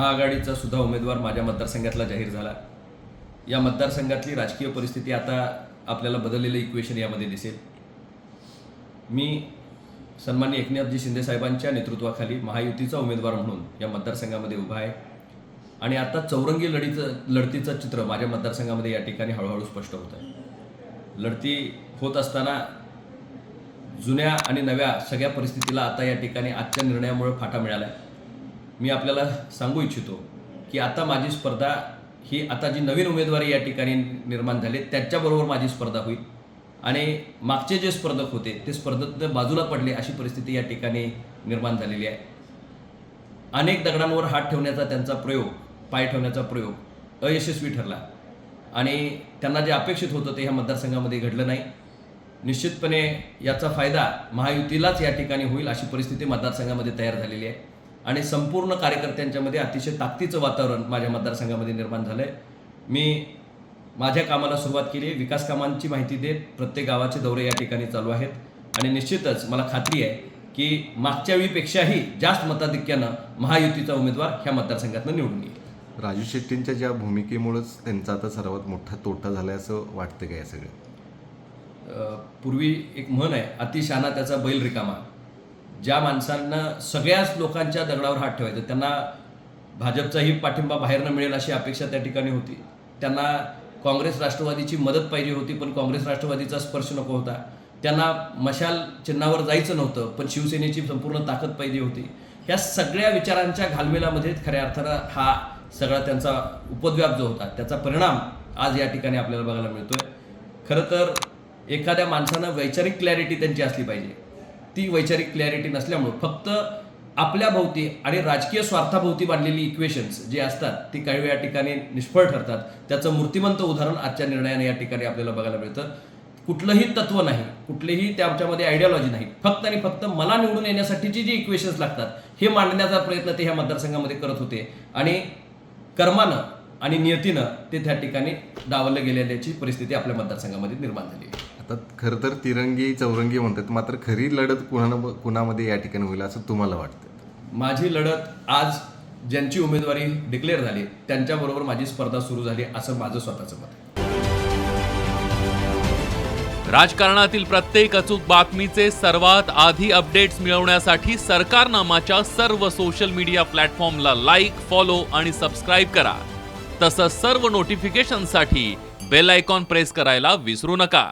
महाआघाडीचा सुद्धा उमेदवार माझ्या मतदारसंघातला जाहीर झाला. या मतदारसंघातली राजकीय परिस्थिती आता आपल्याला बदललेलं इक्वेशन यामध्ये दिसेल. मी सन्मान्य एकनाथजी शिंदेसाहेबांच्या नेतृत्वाखाली महायुतीचा उमेदवार म्हणून या मतदारसंघामध्ये उभा आहे. आणि आता चौरंगी लढीचं लढतीचं चित्र माझ्या मतदारसंघामध्ये या ठिकाणी हळूहळू स्पष्ट होत आहे. लढती होत असताना जुन्या आणि नव्या सगळ्या परिस्थितीला आता या ठिकाणी आजच्या निर्णयामुळे फाटा मिळाला आहे मी आपल्याला सांगू इच्छितो की आता माझी स्पर्धा ही आता जी नवीन उमेदवारी या ठिकाणी निर्माण झाली त्याच्याबरोबर माझी स्पर्धा होईल. आणि मागचे जे स्पर्धक होते ते स्पर्धेत बाजूला पडले अशी परिस्थिती या ठिकाणी निर्माण झालेली आहे. अनेक दगडांवर हात ठेवण्याचा त्यांचा प्रयोग पाय ठेवण्याचा प्रयोग अयशस्वी ठरला. आणि त्यांना जे अपेक्षित होतं ते ह्या मतदारसंघामध्ये घडलं नाही. निश्चितपणे याचा फायदा महायुतीलाच या ठिकाणी होईल अशी परिस्थिती मतदारसंघामध्ये तयार झालेली आहे. आणि संपूर्ण कार्यकर्त्यांच्यामध्ये अतिशय ताकदीचं वातावरण माझ्या मतदारसंघामध्ये निर्माण झालं आहे मी माझ्या कामाला सुरुवात केली विकास कामांची माहिती देत प्रत्येक गावाचे दौरे या ठिकाणी चालू आहेत. आणि निश्चितच मला खात्री आहे की मागच्या वेळीपेक्षाही जास्त मताधिक्यानं महायुतीचा उमेदवार ह्या मतदारसंघातनं निवडून येईल. राजू शेट्टींच्या ज्या भूमिकेमुळेच त्यांचा आता सर्वात मोठा तोटा झालाय असं वाटतं का या सगळं पूर्वी एक म्हण आहे अतिशहाणा त्याचा बैल रिकामा ज्या माणसांना सगळ्याच लोकांच्या दगडावर हात ठेवायचं त्यांना भाजपचाही पाठिंबा बाहेरनं मिळेल अशी अपेक्षा त्या ठिकाणी होती. त्यांना काँग्रेस राष्ट्रवादीची मदत पाहिजे होती पण काँग्रेस राष्ट्रवादीचा स्पर्श नको होता. त्यांना मशाल चिन्हावर जायचं नव्हतं पण शिवसेनेची संपूर्ण ताकद पाहिजे होती. ह्या सगळ्या विचारांच्या घालमेलामध्ये खऱ्या अर्थानं हा सगळा त्यांचा उपद्व्याप जो होता त्याचा परिणाम आज या ठिकाणी आपल्याला बघायला मिळतोय. खरं तर एखाद्या माणसानं वैचारिक क्लॅरिटी त्यांची असली पाहिजे. ती वैचारिक क्लॅरिटी नसल्यामुळं फक्त आपल्या भोवती आणि राजकीय स्वार्थाभोवती बांधलेली इक्वेशन्स जे असतात ती काही वेळा ठिकाणी निष्फळ ठरतात. त्याचं मूर्तिमंत उदाहरण आजच्या निर्णयाने या ठिकाणी आपल्याला बघायला मिळतं. कुठलंही तत्व नाही कुठलेही त्याच्यामध्ये आयडियॉलॉजी नाही फक्त आणि फक्त मला निवडून येण्यासाठीची जी इक्वेशन्स लागतात हे मांडण्याचा प्रयत्न ते ह्या मतदारसंघामध्ये करत होते. आणि कर्मानं आणि नियतीनं ते त्या ठिकाणी डावलं गेलेल्याची परिस्थिती आपल्या मतदारसंघामध्ये निर्माण झाली. आता खरं तर तिरंगी चौरंगी म्हणतात मात्र खरी लढत कुणा कुणामध्ये या ठिकाणी होईल असं तुम्हाला वाटतं माझी लढत आज ज्यांची उमेदवारी डिक्लेअर झाली त्यांच्याबरोबर माझी स्पर्धा सुरू झाली असं माझं स्वतःचं मत राजकारणातील प्रत्येक अचूक बातमीचे सर्वात आधी अपडेट्स मिळवण्यासाठी सरकारनामाच्या सर्व सोशल मीडिया प्लॅटफॉर्मला लाईक फॉलो आणि सबस्क्राईब करा. तसंच सर्व नोटिफिकेशनसाठी बेल आयकॉन प्रेस करायला विसरू नका.